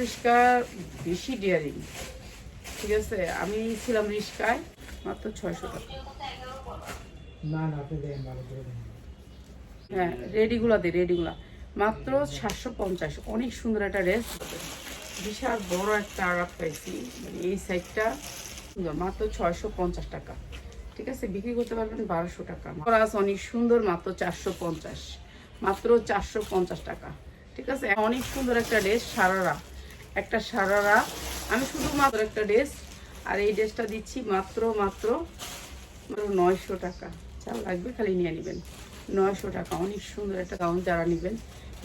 রিস্কা বেশি ডিয়ারিং ঠিক আছে? আমি ছিলাম রিস্কায় মাত্র ছয়শো টাকা। হ্যাঁ রেডিগুলা দে রেডিগুলা। মাত্র সাতশো পঞ্চাশ। অনেক সুন্দর একটা ড্রেস বিশাল বড় একটা আঘাত পাইছি। মানে এই সাইডটা সুন্দর। মাত্র ছয়শো পঞ্চাশ টাকা। ঠিক আছে? বিক্রি করতে পারবেন বারোশো টাকা। খরাস অনেক সুন্দর মাত্র চারশো পঞ্চাশ। মাত্র চারশো পঞ্চাশ টাকা। ঠিক আছে? অনেক সুন্দর একটা ড্রেস সারারা। একটা সারারা আমি শুধুমাত্র একটা ড্রেস আর এই ড্রেসটা দিচ্ছি মাত্র মাত্র নয়শো টাকা। যা লাগবে খালি নিয়ে নেবেন। নয়শো টাকা, অনেক সুন্দর একটা গাউন যারা নেবেন।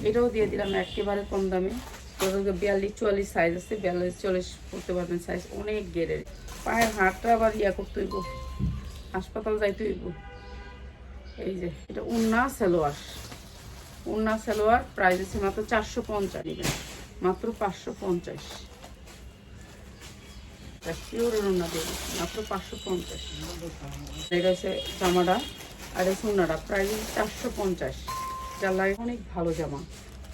এটাও দিয়ে দিলাম একেবারে কম দামে। বিয়াল্লিশ, চুয়াল্লিশ সাইজ আছে, বিয়াল্লিশ, চল্লিশ করতে পারবেন সাইজ অনেক গেরের। পায়ের হাঁটটা আবার ইয়া করতে হইব। হাসপাতাল যাইতে হইব। এই যে, এটা উন্না সালোয়ার। উন্না সালোয়ার প্রাইস আছে মাত্র চারশো পঞ্চাশ। নেবেন মাত্র পাঁচশো পঞ্চাশ। পাঁচশো পঞ্চাশ। জামাটা প্রাইস চারশো পঞ্চাশ। লাগে অনেক ভালো জামা।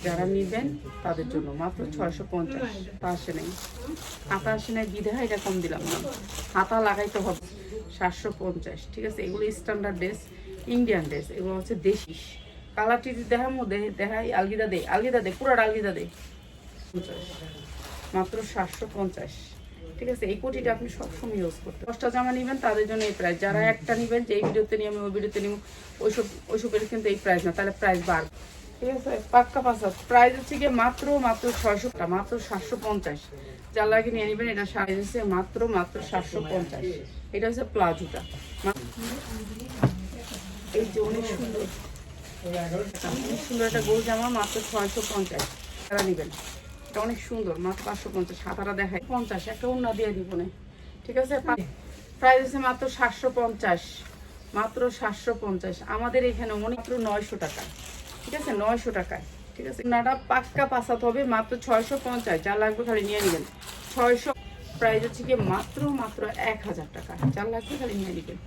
যারা নিবেন তাদের জন্য মাত্র ছয়শো পঞ্চাশ। হাতা আসে নাই। হাতা আসে নাই বিধা এটা কম দিলাম না। হাতা লাগাইতে হবে। সাতশো পঞ্চাশ, ঠিক আছে? এগুলো স্ট্যান্ডার্ড ড্রেস ইন্ডিয়ান ড্রেস এগুলো হচ্ছে দেশি। কালারটি দেখার মধ্যে দেখাই, আলগিদা দে আলগিদা দে, পুরাটা আলগিদা দে। পঞ্চাশ মাত্র সাতশো পঞ্চাশ। ঠিক আছে, এই কোটিটা আপনি সবসময় ইউজ করতে দশটা জামা নেবেন, তাদের জন্য এই প্রাইস যারা একটা নেবেন যে এই ভিডিওতে নিয়ে আমি ওই ভিডিওতে নিব, ওইসব ওইসবের কিন্তু এই প্রাইস না, তাহলে প্রাইস বাড়বে। ঠিক আছে, পাক্কা পাঁচা প্রাইস হচ্ছে গিয়ে মাত্র মাত্র ছয়শো মাত্র সাতশো পঞ্চাশ। যার লাগে নিয়ে নেবেন, এটা সাইজ হচ্ছে মাত্র মাত্র সাতশো পঞ্চাশ। এটা হচ্ছে প্লাজোটা এই যে অনেক সুন্দর। সুন্দর একটা গোল জামা, মাত্র ছয়শো পঞ্চাশ। তারা নেবেন। এটা অনেক সুন্দর, মাত্র পাঁচশো পঞ্চাশ সাতারা দেখায় পঞ্চাশ, একটা অন্য দিয়ে দিব না। ঠিক আছে? প্রাইস আছে মাত্র সাতশো পঞ্চাশ, মাত্র সাতশো পঞ্চাশ। আমাদের এখানে অনেক, মাত্র নয়শো টাকা। ঠিক আছে? নয়শো টাকায়। ঠিক আছে? নাটা পাক্কা পাসাতে হবে, মাত্র ছয়শো পঞ্চাশ। যা লাগবে খালি নিয়ে নেবেন। ছয়শো প্রাইস হচ্ছে কি মাত্র মাত্র এক হাজার টাকা। যা লাগবে খালি নিয়ে নেবেন।